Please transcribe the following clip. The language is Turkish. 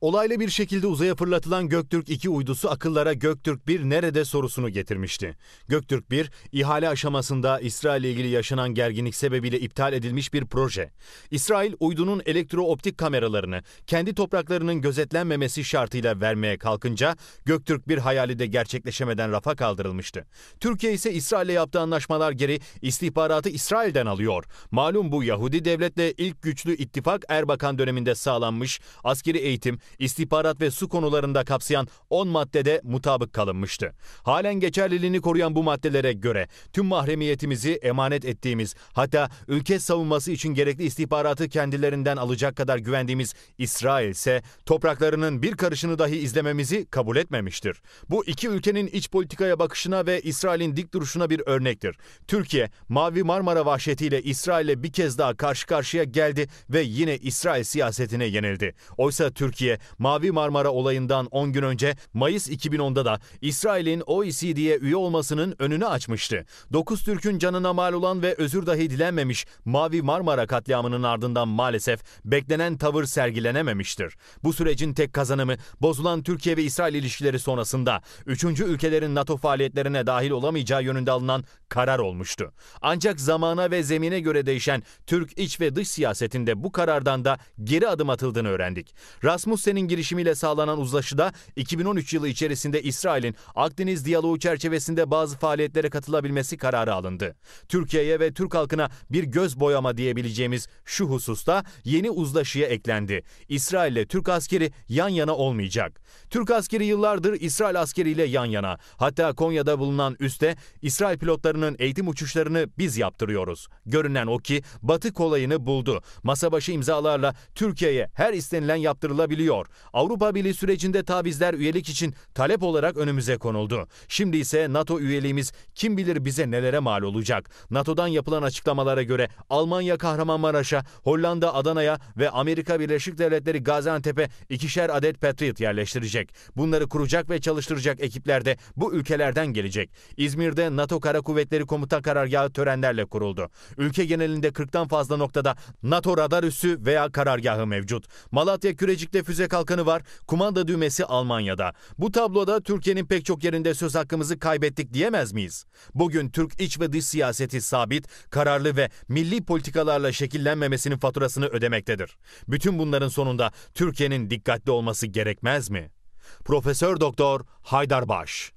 Olaylı bir şekilde uzaya fırlatılan Göktürk 2 uydusu akıllara Göktürk 1 nerede sorusunu getirmişti. Göktürk 1, ihale aşamasında İsrail ile ilgili yaşanan gerginlik sebebiyle iptal edilmiş bir proje. İsrail, uydunun elektrooptik kameralarını kendi topraklarının gözetlenmemesi şartıyla vermeye kalkınca Göktürk 1 hayali de gerçekleşemeden rafa kaldırılmıştı. Türkiye ise İsrail ile yaptığı anlaşmalar geri istihbaratı İsrail'den alıyor. Malum bu Yahudi devletle ilk güçlü ittifak Erbakan döneminde sağlanmış askeri eğitim, istihbarat ve su konularında kapsayan 10 maddede mutabık kalınmıştı. Halen geçerliliğini koruyan bu maddelere göre tüm mahremiyetimizi emanet ettiğimiz hatta ülke savunması için gerekli istihbaratı kendilerinden alacak kadar güvendiğimiz İsrail ise topraklarının bir karışını dahi izlememizi kabul etmemiştir. Bu iki ülkenin iç politikaya bakışına ve İsrail'in dik duruşuna bir örnektir. Türkiye, Mavi Marmara vahşetiyle İsrail'e bir kez daha karşı karşıya geldi ve yine İsrail siyasetine yenildi. Oysa Türkiye, Mavi Marmara olayından 10 gün önce Mayıs 2010'da da İsrail'in OECD'ye üye olmasının önünü açmıştı. 9 Türk'ün canına mal olan ve özür dahi dilenmemiş Mavi Marmara katliamının ardından maalesef beklenen tavır sergilenememiştir. Bu sürecin tek kazanımı bozulan Türkiye ve İsrail ilişkileri sonrasında 3. ülkelerin NATO faaliyetlerine dahil olamayacağı yönünde alınan karar olmuştu. Ancak zamana ve zemine göre değişen Türk iç ve dış siyasetinde bu karardan da geri adım atıldığını öğrendik. Rasmussen'in girişimiyle sağlanan uzlaşıda 2013 yılı içerisinde İsrail'in Akdeniz diyaloğu çerçevesinde bazı faaliyetlere katılabilmesi kararı alındı. Türkiye'ye ve Türk halkına bir göz boyama diyebileceğimiz şu hususta yeni uzlaşıya eklendi. İsrail ile Türk askeri yan yana olmayacak. Türk askeri yıllardır İsrail askeriyle yan yana. Hatta Konya'da bulunan üste İsrail pilotlarının eğitim uçuşlarını biz yaptırıyoruz. Görünen o ki Batı kolayını buldu. Masa başı imzalarla Türkiye'ye her istenilen yaptırılabiliyor. Avrupa Birliği sürecinde tavizler üyelik için talep olarak önümüze konuldu. Şimdi ise NATO üyeliğimiz kim bilir bize nelere mal olacak. NATO'dan yapılan açıklamalara göre Almanya Kahramanmaraş'a, Hollanda Adana'ya ve Amerika Birleşik Devletleri Gaziantep'e ikişer adet Patriot yerleştirecek. Bunları kuracak ve çalıştıracak ekipler de bu ülkelerden gelecek. İzmir'de NATO Kara Kuvvetleri Komutan Karargahı törenlerle kuruldu. Ülke genelinde 40'tan fazla noktada NATO radar üssü veya karargahı mevcut. Malatya Kürecik'te füze kalkanı var. Kumanda düğmesi Almanya'da. Bu tabloda Türkiye'nin pek çok yerinde söz hakkımızı kaybettik diyemez miyiz? Bugün Türk iç ve dış siyaseti sabit, kararlı ve milli politikalarla şekillenmemesinin faturasını ödemektedir. Bütün bunların sonunda Türkiye'nin dikkatli olması gerekmez mi? Profesör Doktor Haydar Baş